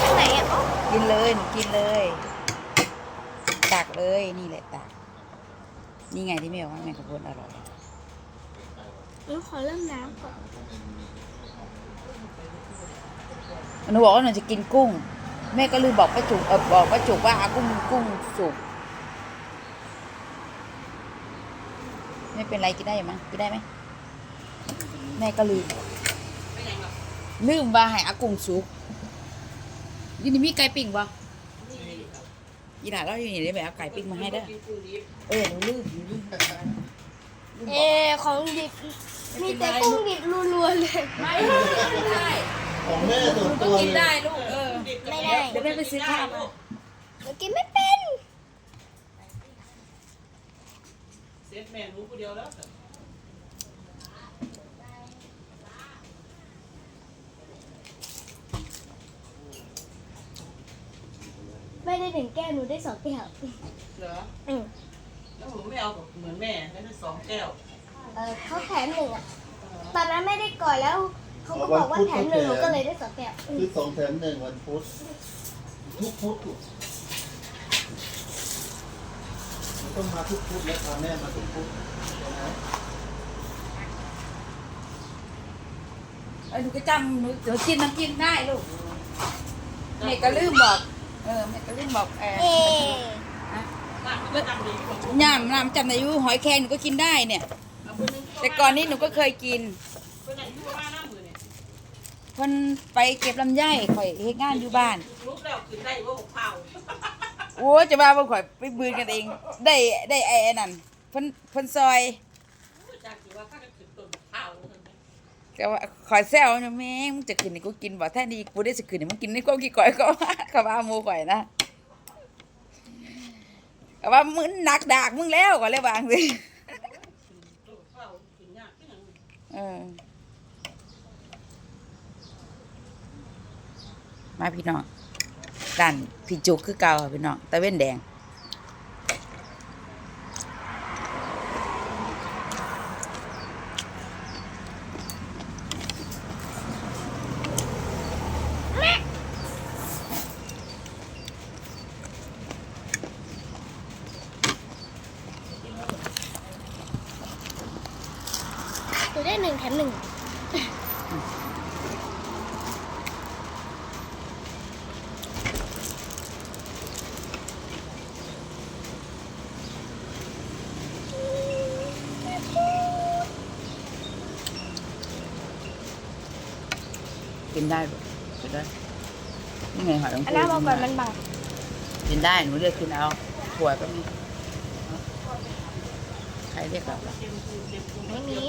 ข้างไหนอะอ๋อกินเลยหนูกินเลย ตักเลยนี่แหละตัก นี่ไงที่แม่บอกว่าแมงกะพรุนอร่อยหนูขอเริ่มน้ำก่อนหนูบอกว่าหนูจะกินกุ้ง แม่ก็ลืมบอกป้าจุกเออบอกป้าจุกว่าเอากุ้งกุ้งสุกไม่เป็นไรกินได้อยู่มั้งกินได้ไหมแม่ก็ลืม ลืมว่าให้อากุ้งสุกอยินดีมีไก่ปิ้งบ่ยีหลาเราอยู่นี่ได้แบบเอาไก่ปิ้งมาให้เด้อเออหนูลืมหนูลืมเออของดิบมีแต่กุ้งดิบรัวๆเลย ไม่ได้ของแม่ส่วนก็ตัวกินเลได้ยลูกเออไม่ได้เดี๋ยวแม่ไปซื้อข้าวมาหนูกินไม่เป็น เซฟแม่รู้คนเดียวแล้ว ม่ได้ถึงแก้วหนูได้สองแก้วเหรออืมแล้วผมไม่เอาแบบเหมือนแม่ได้สองแก้วเออเขาแถมหนึ่งอะตอนนั้นไม่ได้ก่อนแล้วเขาก็บอกว่าแถมหนึ่งหนูก็เลยได้สองแก้วอืมคือสองแถมหนึ่งวันพุธทุกพุธลูกมันต้องมาทุกพุธแล้วพาแม่มาทุกพุธใช่ไหมเออหนูก็จำหนูเดี๋ยวกินน้ำจิ้มได้ลูกแม่ก็ลืมบอก เออแม่ก็ลืมบอกเออเอ๊น้ำมันจำดีกว่าย่ามน้ำจำได้อยู่หอยแครงหนูก็กินได้เนี่ยเอาคนนึงแต่ก่อนนี้หนูก็เคยกินคนไหนที่ว่าหน้ามือเนี่ยเพิ่นไปเก็บลำไยข่อยเฮ็ดงานอยู่บ้านลุกแล้วขึ้นได้ว่าหกเผาโอ้ยจะมาบ่ข่อยไปบืนกันเอง ได้ได้ไอ้ไอ้นั่นเพิ่นเพิ่นซอยจากที่ว่าข้าก็ขึ้นต้นเผา ก็ว่าข่อยแซวนะแม่งมึงจะขึ้นนี่กูกินบ่แท้ดีกูได้สิขึ้นนี่มึงกินนี่กูกี่ก่อยก็ว่าก็ว่าหมู่ข่อยนะก็ว่ามึงหนักดากมึงแล้วก็เลยวางซี่ต้นเผาขึ้นยากขึ้นอย่างเอมาพี่น้องด้านพี่จุกคือเก่าพี่น้องตะเว้นแดง หนูได้หนึ่งแถมหนึ่งกินได้ลูกกินได้ นี่ไงหอยลงอันนั้นเอาก่อนมันบัง กินได้ หนูเลือกกินเอาถั่วก็มี ใครเรียกเราล่ะไม่มี